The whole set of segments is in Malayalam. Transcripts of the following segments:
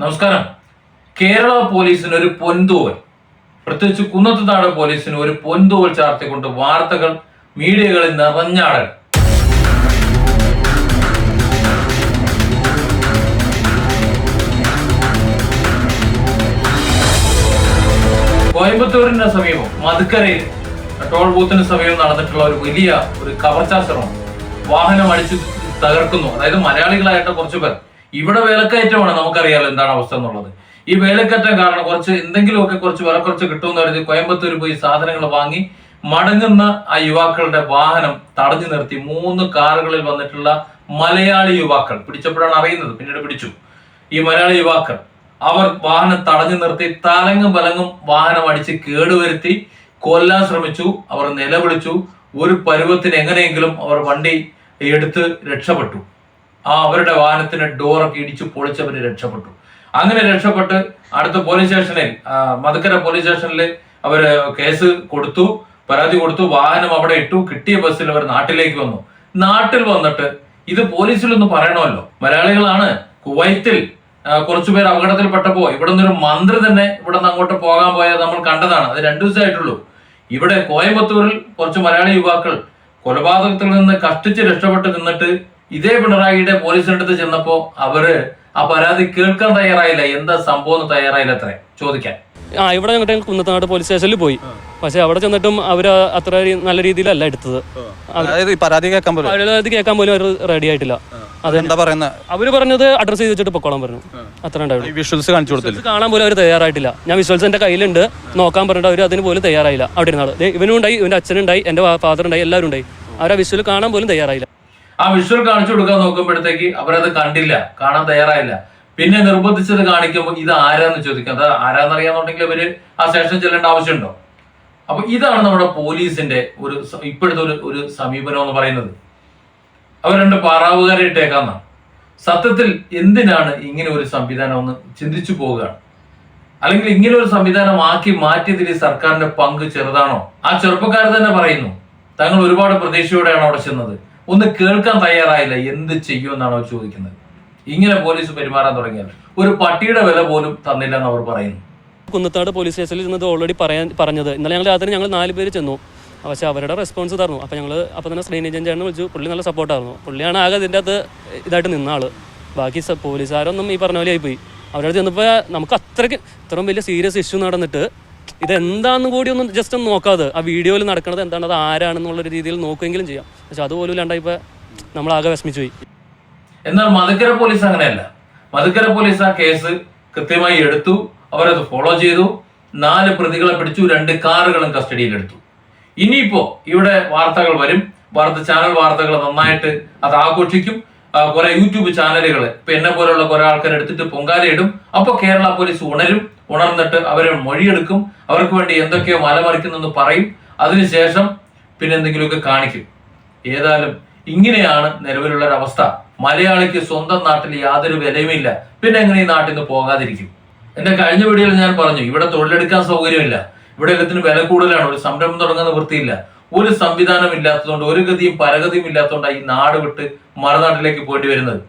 നമസ്കാരം. കേരള പോലീസിന് ഒരു പൊൻതൂവൽ. പ്രത്യേകിച്ച് കുന്നത്തുനാട് പോലീസിന് ഒരു പൊൻതൂവൽ ചാർത്തിക്കൊണ്ട് വാർത്തകൾ മീഡിയകളിൽ നിറഞ്ഞാടൽ കോയമ്പത്തൂരിന് സമീപം മധുക്കരയിൽ ടോൾ ബൂത്തിന് സമീപം നടന്നിട്ടുള്ള ഒരു വലിയ ഒരു കവർച്ചാശ്രമം വാഹനം അടിച്ചു തകർക്കുന്നു. അതായത് മലയാളികളായിട്ട് കുറച്ച് പേർ ഇവിടെ വിലക്കയറ്റമാണ് നമുക്കറിയാലോ എന്താണ് അവസ്ഥ എന്നുള്ളത്. ഈ വിലക്കയറ്റം കാരണം കുറച്ച് എന്തെങ്കിലുമൊക്കെ കുറച്ച് വില കുറച്ച് കിട്ടുമെന്ന് കരുതി കോയമ്പത്തൂർ പോയി സാധനങ്ങൾ വാങ്ങി മടങ്ങുന്ന ആ യുവാക്കളുടെ വാഹനം തടഞ്ഞു നിർത്തി. മൂന്ന് കാറുകളിൽ വന്നിട്ടുള്ള മലയാളി യുവാക്കൾ. പിടിച്ചപ്പോഴാണ് അറിയുന്നത്. പിന്നീട് പിടിച്ചു. ഈ മലയാളി യുവാക്കൾ. അവർ വാഹനം തടഞ്ഞു നിർത്തി തലങ്ങും ബലങ്ങും വാഹനം അടിച്ച് കേടുവരുത്തി കൊല്ലാൻ ശ്രമിച്ചു. അവർ നിലവിളിച്ചു. ഒരു പരുവത്തിന് എങ്ങനെയെങ്കിലും അവർ വണ്ടി എടുത്ത് രക്ഷപ്പെട്ടു. ആ അവരുടെ വാഹനത്തിന് ഡോറൊക്കെ ഇടിച്ചു പൊളിച്ചവർ രക്ഷപ്പെട്ടു. അങ്ങനെ രക്ഷപ്പെട്ട് അടുത്ത പോലീസ് സ്റ്റേഷനിൽ മധുക്കര പോലീസ് സ്റ്റേഷനിൽ അവർ കേസ് കൊടുത്തു പരാതി കൊടുത്തു വാഹനം അവിടെ ഇട്ടു കിട്ടിയ ബസ്സിൽ അവർ നാട്ടിലേക്ക് വന്നു. നാട്ടിൽ വന്നിട്ട് ഇത് പോലീസിലൊന്ന് പറയണമല്ലോ. മലയാളികളാണ് കുവൈത്തിൽ കുറച്ചുപേർ അപകടത്തിൽപ്പെട്ടപ്പോ ഇവിടെ നിന്നൊരു മന്ത്രി തന്നെ ഇവിടെ നിന്ന് അങ്ങോട്ട് പോകാൻ പോയത് നമ്മൾ കണ്ടതാണ്. അത് രണ്ടു ദിവസമായിട്ടുള്ളൂ. ഇവിടെ കോയമ്പത്തൂരിൽ കുറച്ച് മലയാളി യുവാക്കൾ കൊലപാതകത്തിൽ നിന്ന് കഷ്ടിച്ച് രക്ഷപ്പെട്ട് നിന്നിട്ട് ഇതേ പിണറായിയുടെ പോലീസിന്റെ അടുത്ത് ചെന്നപ്പോ അവർ ആ പരാതി കേൾക്കാൻ തയ്യാറായില്ല. എന്താ സംഭവം തയ്യാറായില്ല അത്രേ. ചോദിക്കാൻ. ആ ഇവിടെ ഞങ്ങളുടെ കുന്നത്തനാട് പോലീസ് സ്റ്റേഷനിൽ പോയി. പക്ഷെ അവിടെ ചെന്നിട്ടും അവർ അത്ര നല്ല രീതിയിലല്ല എടുത്തത്. അതായത് ഈ പരാതി കേൾക്കാൻ പോലും. അവരത് കേൾക്കാൻ പോലും അവർ റെഡി ആയിട്ടില്ല. അതെന്താ പറയുന്നത് അവർ പറഞ്ഞത് അഡ്രസ് ചെയ്ത് വെച്ചിട്ട് പൊക്കോളാൻ പറഞ്ഞു. അത്ര വിഷ്വൽസ് കാണിച്ചു കൊടുത്തില്ല? കാണാൻ പോലും അവർ തയ്യാറായിട്ടില്ല. ഞാൻ വിഷ്വൽസ് എന്റെ കയ്യിലുണ്ട്. നോക്കാൻ പറഞ്ഞിട്ട് അവർ അതിന് പോലും തയ്യാറായില്ല. അവിടെ ഇരുന്നാൾ ഇവനും ഉണ്ടായി ഇവന്റെ അച്ഛനുണ്ടായി എന്റെ ഫാദർ ഉണ്ടായി എല്ലാവരും ഉണ്ടായി. അവരാ വിഷ്വൽ കാണാൻ പോലും തയ്യാറായില്ല. ആ വിഷ്വൽ കാണിച്ചു കൊടുക്കാൻ നോക്കുമ്പോഴത്തേക്ക് അവരത് കണ്ടില്ല കാണാൻ തയ്യാറായില്ല. പിന്നെ നിർബന്ധിച്ചത് കാണിക്കുമ്പോൾ ഇത് ആരാന്ന് ചോദിക്കും. അത് ആരാന്നറിയാന്നുണ്ടെങ്കിൽ അവർ ആ സ്റ്റേഷൻ ചെല്ലേണ്ട ആവശ്യമുണ്ടോ? അപ്പൊ ഇതാണ് നമ്മുടെ പോലീസിന്റെ ഒരു ഇപ്പോഴത്തെ ഒരു ഒരു സമീപനം എന്ന് പറയുന്നത്. അവർ രണ്ട് പാറാവുകാരെ ഇട്ടേക്കാന്ന. സത്യത്തിൽ എന്തിനാണ് ഇങ്ങനെ ഒരു സംവിധാനം ഒന്ന് ചിന്തിച്ചു പോവുകയാണ് അല്ലെങ്കിൽ ഇങ്ങനെ ഒരു സംവിധാനം ആക്കി മാറ്റിയതിൽ സർക്കാരിന്റെ പങ്ക് ചെറുതാണോ? ആ ചെറുപ്പക്കാർ തന്നെ പറയുന്നു തങ്ങൾ ഒരുപാട് പ്രതീക്ഷയോടെയാണ് അവിടെ ചെന്നത്. ഒന്ന് കേൾക്കാൻ തയ്യാറായില്ല. എന്ത് ചെയ്യുമെന്നാണ് അവർ ചോദിക്കുന്നത്. ഇങ്ങനെ പോലീസ് പെരുമാറാൻ തുടങ്ങിയാൽ ഒരു പട്ടിയുടെ വില പോലും തന്നില്ല എന്ന് അവർ പറയുന്നു. കുന്നത്താട് പോലീസ് സ്റ്റേഷനിൽ ഇരുന്നത് ഓൾറെഡി പറയാൻ പറഞ്ഞത്. ഇന്നലെ ഞങ്ങൾ രാത്രി ഞങ്ങൾ നാല് പേര് ചെന്നു. പക്ഷെ അവരുടെ റെസ്പോൺസ് തന്നു അപ്പോൾ ഞങ്ങൾ അപ്പോൾ തന്നെ ശ്രീനിജൻ ചേട്ടനെ വിളിച്ചു. പുള്ളി നല്ല സപ്പോർട്ടായിരുന്നു പുള്ളിയാണ് ആകെ ഇതിന്റെ അകത്ത് ഇതായിട്ട് നിന്ന ആൾ. ബാക്കി പോലീസുകാരൊന്നും ഈ പറഞ്ഞ പോലെ ആയിപ്പോയി. അവരുടെ ചെന്നപ്പോൾ നമുക്ക് അത്രയ്ക്ക് ഇത്രയും വലിയ സീരിയസ് ഇഷ്യൂ നടന്നിട്ട് ഇതെന്താണെന്ന് കൂടി ഒന്ന് ജസ്റ്റ് ഒന്ന് നോക്കാതെ. ആ വീഡിയോയിൽ നടക്കുന്നത് എന്താണ് അത് ആരാണെന്നുള്ള രീതിയിൽ നോക്കുമെങ്കിലും ചെയ്യാം. പക്ഷെ അതുപോലും ഇല്ലാണ്ടായിപ്പോൾ നമ്മളാകെ വിഷമിച്ചു പോയി. എന്നാൽ മധുക്കര പോലീസ് അങ്ങനെയല്ല. മധുക്കര പോലീസ് ആ കേസ് കൃത്യമായി എടുത്തു. അവരത് ഫോളോ ചെയ്തു. നാല് പ്രതികളെ പിടിച്ചു രണ്ട് കാറുകളും കസ്റ്റഡിയിലെടുത്തു ഇനിയിപ്പോ ഇവിടെ വാർത്തകൾ വരും. വാർത്ത ചാനൽ വാർത്തകൾ നന്നായിട്ട് അത് ആഘോഷിക്കും. കുറെ യൂട്യൂബ് ചാനലുകൾ ഇപ്പൊ എന്നെ പോലുള്ള കുറെ ആൾക്കാർ എടുത്തിട്ട് പൊങ്കാലയിടും അപ്പൊ കേരള പോലീസ് ഉണരും ഉണർന്നിട്ട് അവരെ മൊഴിയെടുക്കും. അവർക്ക് വേണ്ടി എന്തൊക്കെയോ മലമറിക്കുന്നെന്ന് പറയും. അതിനുശേഷം പിന്നെ എന്തെങ്കിലുമൊക്കെ കാണിക്കും. ഏതായാലും ഇങ്ങനെയാണ് നിലവിലുള്ള ഒരു അവസ്ഥ മലയാളിക്ക് സ്വന്തം നാട്ടിൽ യാതൊരു വിലയുമില്ല. പിന്നെ എങ്ങനെ ഈ നാട്ടിൽ നിന്ന് പോകാതിരിക്കും? എന്റെ കഴിഞ്ഞ വീഡിയോയിൽ ഞാൻ പറഞ്ഞു ഇവിടെ തൊഴിലെടുക്കാൻ സൗകര്യമില്ല. ഇവിടെ എല്ലാത്തിനും വില കൂടുതലാണ്. ഒരു സംരംഭം തുടങ്ങുന്ന നിവൃത്തിയില്ല. ഒരു സംവിധാനം ഇല്ലാത്തതുകൊണ്ട് ഒരു ഗതിയും പരഗതിയും ഇല്ലാത്തതുകൊണ്ടാണ് ഈ നാട് വിട്ട് മറുനാട്ടിലേക്ക് പോയിട്ട് വരുന്നത്.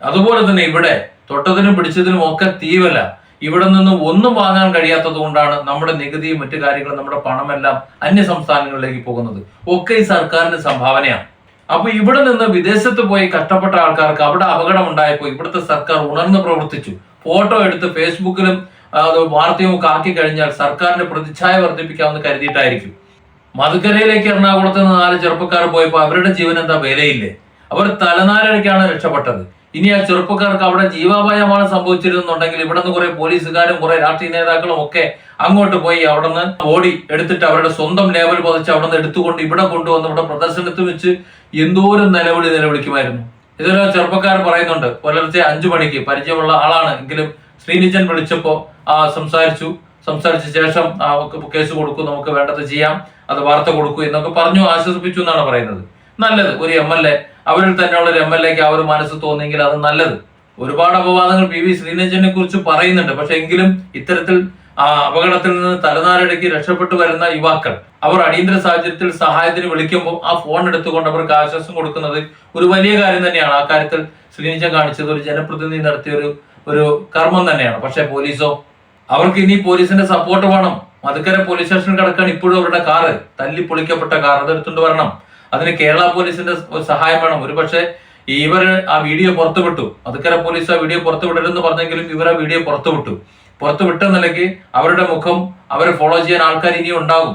അതുപോലെ തന്നെ ഇവിടെ തൊട്ടതിനും പിടിച്ചതിനും ഒക്കെ തീവല ഇവിടെ നിന്ന് ഒന്നും വാങ്ങാൻ കഴിയാത്തത് കൊണ്ടാണ് നമ്മുടെ നികുതിയും മറ്റു കാര്യങ്ങളും നമ്മുടെ പണമെല്ലാം അന്യ സംസ്ഥാനങ്ങളിലേക്ക് പോകുന്നത്. ഒക്കെ ഈ സർക്കാരിന്റെ സംഭാവനയാണ്. അപ്പൊ ഇവിടെ നിന്ന് വിദേശത്ത് പോയി കഷ്ടപ്പെട്ട ആൾക്കാർക്ക് അവിടെ അപകടം ഉണ്ടായപ്പോൾ ഇവിടുത്തെ സർക്കാർ ഉണർന്ന് പ്രവർത്തിച്ചു. ഫോട്ടോ എടുത്ത് ഫേസ്ബുക്കിലും വാർത്തയും ഒക്കെ ആക്കി കഴിഞ്ഞാൽ സർക്കാരിന്റെ പ്രതിച്ഛായ വർദ്ധിപ്പിക്കാമെന്ന് കരുതിയിട്ടായിരിക്കും. മധുക്കരയിലേക്ക് എറണാകുളത്ത് നിന്ന് നാല് ചെറുപ്പക്കാർ പോയപ്പോൾ അവരുടെ ജീവൻ എന്താ വിലയില്ലേ? അവർ തലനാരിഴയ്ക്കാണ് രക്ഷപ്പെട്ടത്. ഇനി ആ ചെറുപ്പക്കാർക്ക് അവിടെ ജീവാപായമാണ് സംഭവിച്ചിരുന്നുണ്ടെങ്കിൽ ഇവിടെ നിന്ന് കുറെ പോലീസുകാരും കുറെ രാഷ്ട്രീയ നേതാക്കളും ഒക്കെ അങ്ങോട്ട് പോയി അവിടെ നിന്ന് ഓടി എടുത്തിട്ട് അവരുടെ സ്വന്തം ലേബൽ പതിച്ച് അവിടെ നിന്ന് എടുത്തുകൊണ്ട് ഇവിടെ കൊണ്ടുവന്ന് ഇവിടെ പ്രദർശനത്തിൽ വെച്ച് എന്തോരം നിലവിളി നിലവിളിക്കുമായിരുന്നു. ഇതൊരു ചെറുപ്പക്കാർ പറയുന്നുണ്ട് പുലർച്ചെ അഞ്ചു മണിക്ക് പരിചയമുള്ള ആളാണ്. എങ്കിലും ശ്രീനിജൻ വിളിച്ചപ്പോൾ ആ സംസാരിച്ചു. സംസാരിച്ച ശേഷം കേസ് കൊടുക്കും നമുക്ക് വേണ്ടത് ചെയ്യാം അത് വാർത്ത കൊടുക്കൂ എന്നൊക്കെ പറഞ്ഞു ആശ്വസിപ്പിച്ചു എന്നാണ് പറയുന്നത്. നല്ലത്. ഒരു എം എൽ എ അവരിൽ തന്നെയുള്ള ഒരു എം എൽ എക്ക് ആ ഒരു മനസ്സ് തോന്നിയെങ്കിൽ അത് നല്ലത്. ഒരുപാട് അപവാദങ്ങൾ പി വി ശ്രീനിജനെ കുറിച്ച് പറയുന്നുണ്ട്. പക്ഷെ എങ്കിലും ഇത്തരത്തിൽ ആ അപകടത്തിൽ നിന്ന് തലനാരിടയ്ക്ക് രക്ഷപ്പെട്ടു വരുന്ന യുവാക്കൾ അവർ അടിയന്തര സാഹചര്യത്തിൽ സഹായത്തിന് വിളിക്കുമ്പോൾ ആ ഫോൺ എടുത്തുകൊണ്ട് അവർക്ക് ആശ്വാസം കൊടുക്കുന്നത് ഒരു വലിയ കാര്യം തന്നെയാണ്. ആ കാര്യത്തിൽ ശ്രീനിജൻ കാണിച്ചത് ഒരു ജനപ്രതിനിധി നടത്തിയ ഒരു ഒരു കർമ്മം തന്നെയാണ്. പക്ഷെ പോലീസോ അവർക്ക് ഇനി പോലീസിന്റെ സപ്പോർട്ട് വേണം. മധുക്കര പോലീസ് സ്റ്റേഷനിൽ കിടക്കാൻ ഇപ്പോഴും അവരുടെ കാറ് തല്ലി പൊളിക്കപ്പെട്ട കാർ അതെടുത്തുകൊണ്ട് വരണം. അതിന് കേരള പോലീസിന്റെ ഒരു സഹായം വേണം. ഒരുപക്ഷെ ഇവർ ആ വീഡിയോ പുറത്തുവിട്ടു. മധുക്കര പോലീസ് ആ വീഡിയോ പുറത്തുവിടരുതെന്ന് പറഞ്ഞെങ്കിലും ഇവർ ആ വീഡിയോ പുറത്തുവിട്ടു. പുറത്തുവിട്ട പുറത്തു വിട്ട നിലയ്ക്ക് അവരുടെ മുഖം അവരെ ഫോളോ ചെയ്യാൻ ആൾക്കാർ ഇനിയും ഉണ്ടാകും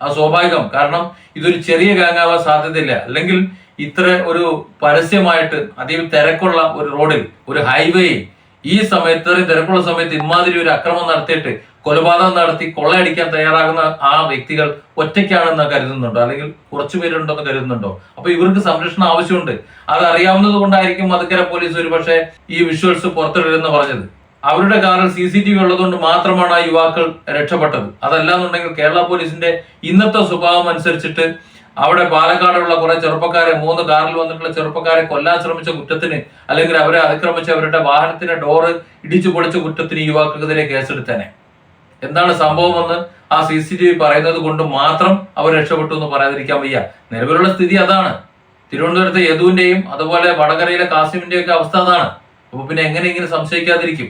ആ സ്വാഭാവികം. കാരണം ഇതൊരു ചെറിയ ഗാങ് ആവാൻ സാധ്യതയില്ല. അല്ലെങ്കിൽ ഇത്ര ഒരു പരസ്യമായിട്ട് അതീവ തിരക്കുള്ള ഒരു റോഡിൽ ഒരു ഹൈവേയിൽ ഈ സമയത്ത് തിരക്കുള്ള സമയത്ത് ഇമാതിരി ഒരു അക്രമം നടത്തിയിട്ട് കൊലപാതകം നടത്തി കൊള്ളയടിക്കാൻ തയ്യാറാകുന്ന ആ വ്യക്തികൾ ഒറ്റയ്ക്കാണെന്ന് കരുതുന്നുണ്ടോ? അല്ലെങ്കിൽ കുറച്ചു പേരുണ്ടെന്ന് കരുതുന്നുണ്ടോ? അപ്പൊ ഇവർക്ക് സംരക്ഷണം ആവശ്യമുണ്ട്. അത് അറിയാവുന്നത് കൊണ്ടായിരിക്കും മധുക്കര പോലീസ് ഒരു പക്ഷേ ഈ വിഷ്വൽസ് പുറത്തിടരുന്ന് പറഞ്ഞത്. അവരുടെ കാറിൽ സി സി ടി വി ഉള്ളതുകൊണ്ട് മാത്രമാണ് ആ യുവാക്കൾ രക്ഷപ്പെട്ടത്. അതല്ലാന്നുണ്ടെങ്കിൽ കേരള പോലീസിന്റെ ഇന്നത്തെ സ്വഭാവം അനുസരിച്ചിട്ട് അവിടെ പാലക്കാടുള്ള കുറെ ചെറുപ്പക്കാരെ മൂന്ന് കാറിൽ വന്നിട്ടുള്ള ചെറുപ്പക്കാരെ കൊല്ലാൻ ശ്രമിച്ച കുറ്റത്തിന് അല്ലെങ്കിൽ അവരെ അതിക്രമിച്ച അവരുടെ വാഹനത്തിന്റെ ഡോറ് ഇടിച്ചു പൊളിച്ച കുറ്റത്തിന് യുവാക്കൾക്കെതിരെ കേസെടുത്തേനെ. എന്താണ് സംഭവമെന്ന് ആ സി സി ടി വി പറയുന്നത് കൊണ്ട് മാത്രം അവർ രക്ഷപ്പെട്ടു എന്ന് പറയാതിരിക്കാൻ വയ്യ. നിലവിലുള്ള സ്ഥിതി അതാണ്. തിരുവനന്തപുരത്തെ യദുവിന്റെയും അതുപോലെ വടകരയിലെ കാസിമിന്റെയും ഒക്കെ അവസ്ഥ അതാണ്. അപ്പൊ പിന്നെ എങ്ങനെ ഇങ്ങനെ സംശയിക്കാതിരിക്കും?